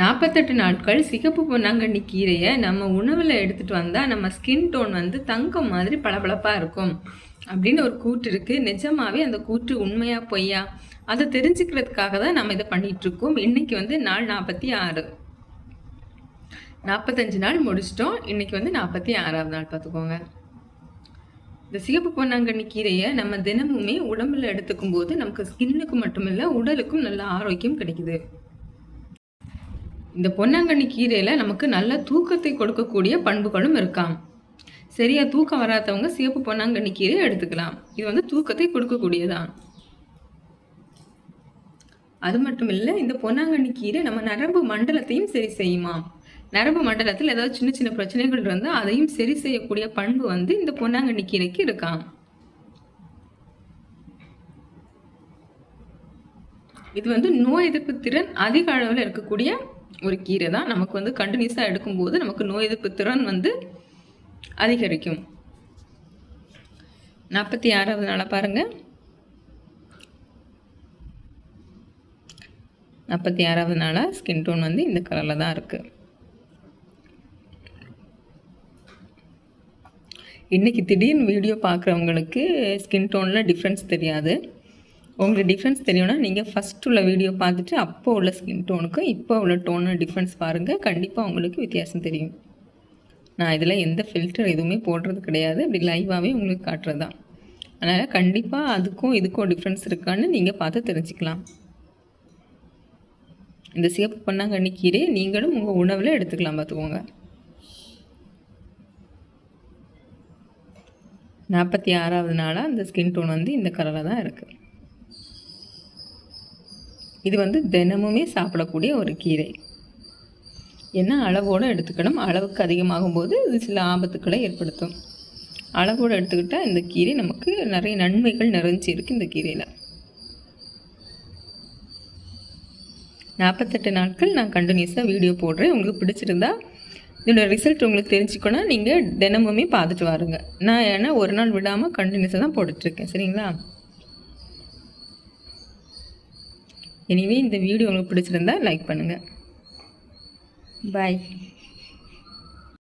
நாற்பத்தெட்டு நாட்கள் சிகப்பு பொன்னாங்கண்ணி கீரையை நம்ம உணவில் எடுத்துகிட்டு வந்தால் நம்ம ஸ்கின் டோன் வந்து தங்கம் மாதிரி பளபளப்பாக இருக்கும். அப்படின்னு ஒரு கூற்று இருக்குது நிஜமாவே அந்த கூற்று உண்மையா பொய்யா? அதை தெரிஞ்சுக்கிறதுக்காக தான் நம்ம இதை பண்ணிகிட்ருக்கோம் இன்றைக்கி வந்து நாள் நாற்பத்தி ஆறு. நாற்பத்தஞ்சு நாள் முடிச்சிட்டோம். இன்றைக்கி வந்து நாற்பத்தி ஆறாவது நாள் பார்த்துக்கோங்க. இந்த சிகப்பு பொன்னாங்கண்ணி கீரையை நம்ம தினமுமே உடம்புல எடுத்துக்கும் போது நமக்கு ஸ்கின்னுக்கு மட்டுமில்லை உடலுக்கும் நல்ல ஆரோக்கியம் கிடைக்குது. இந்த பொன்னாங்கண்ணி கீரையில் நமக்கு நல்ல தூக்கத்தை கொடுக்கக்கூடிய பண்புகளும் இருக்காம். சரியாக தூக்கம் வராதவங்க சிவப்பு பொன்னாங்கண்ணி கீரை எடுத்துக்கலாம். இது வந்து தூக்கத்தை கொடுக்கக்கூடியதான். அது மட்டும் இல்லை இந்த பொன்னாங்கண்ணி கீரை நம்ம நரம்பு மண்டலத்தையும் சரி செய்யுமாம். நரம்பு மண்டலத்தில் ஏதாவது சின்ன சின்ன பிரச்சனைகள் இருந்தால் அதையும் சரி செய்யக்கூடிய பண்பு வந்து இந்த பொன்னாங்கண்ணி கீரைக்கு இருக்காம். இது வந்து நோய் எதிர்ப்பு திறன் அதிக அளவில் இருக்கக்கூடிய ஒரு கீரை தான். நமக்கு வந்து கண்டினியூஸாக எடுக்கும்போது நமக்கு நோய் எதிர்ப்பு திறன் வந்து அதிகரிக்கும். நாற்பத்தி ஆறாவது நாளாக பாருங்கள் நாற்பத்தி ஆறாவது நாளாக ஸ்கின் டோன் வந்து இந்த கலரில் தான் இருக்குது இன்றைக்கி திடீர்னு வீடியோ பார்க்குறவங்களுக்கு ஸ்கின் டோனில் டிஃப்ரென்ஸ் தெரியாது. உங்களுக்கு டிஃப்ரென்ஸ் தெரியும்னா நீங்கள் ஃபஸ்ட் உள்ள வீடியோ பார்த்துட்டு அப்போ உள்ள ஸ்கின் டோனுக்கும் இப்போ உள்ள டோனு டிஃப்ரென்ஸ் பாருங்கள் கண்டிப்பாக உங்களுக்கு வித்தியாசம் தெரியும். நான் இதில் எந்த ஃபில்டர் எதுவுமே போடுறது கிடையாது. அப்படி லைவாகவே உங்களுக்கு காட்டுறது தான் அதனால் கண்டிப்பாக அதுக்கும் இதுக்கும் டிஃப்ரென்ஸ் இருக்கான்னு நீங்கள் பார்த்து தெரிஞ்சுக்கலாம். இந்த சிவப்பு பண்ணாங்கண்ணி கீரை நீங்களும் உங்கள் உணவில் எடுத்துக்கலாம் பார்த்துக்கோங்க. நாற்பத்தி ஆறாவது நாளாக அந்த ஸ்கின் டோன் வந்து இந்த கலரில் தான் இருக்குது இது வந்து தினமுமே சாப்பிடக்கூடிய ஒரு கீரை. என்ன அளவோடு எடுத்துக்கணும்? அளவுக்கு அதிகமாகும் போது இது சில ஆபத்துக்களை ஏற்படுத்தும். அளவோடு எடுத்துக்கிட்டால் இந்த கீரை நமக்கு நிறைய நன்மைகள் நிறைஞ்சி இருக்குது இந்த கீரையில். நாற்பத்தெட்டு நாட்கள் நான் கண்டினியூஸாக வீடியோ போடுறேன். உங்களுக்கு பிடிச்சிருந்தா இதோட ரிசல்ட் உங்களுக்கு தெரிஞ்சுக்கணும் நீங்கள் தினமுமே பார்த்துட்டு வாருங்க. நான் ஏன்னா ஒரு நாள் விடாமல் கண்டினியூஸாக தான் போட்டுட்ருக்கேன் சரிங்களா? எனிவே இந்த வீடியோ உங்களுக்கு பிடிச்சிருந்தா லைக் பண்ணுங்கள் பாய்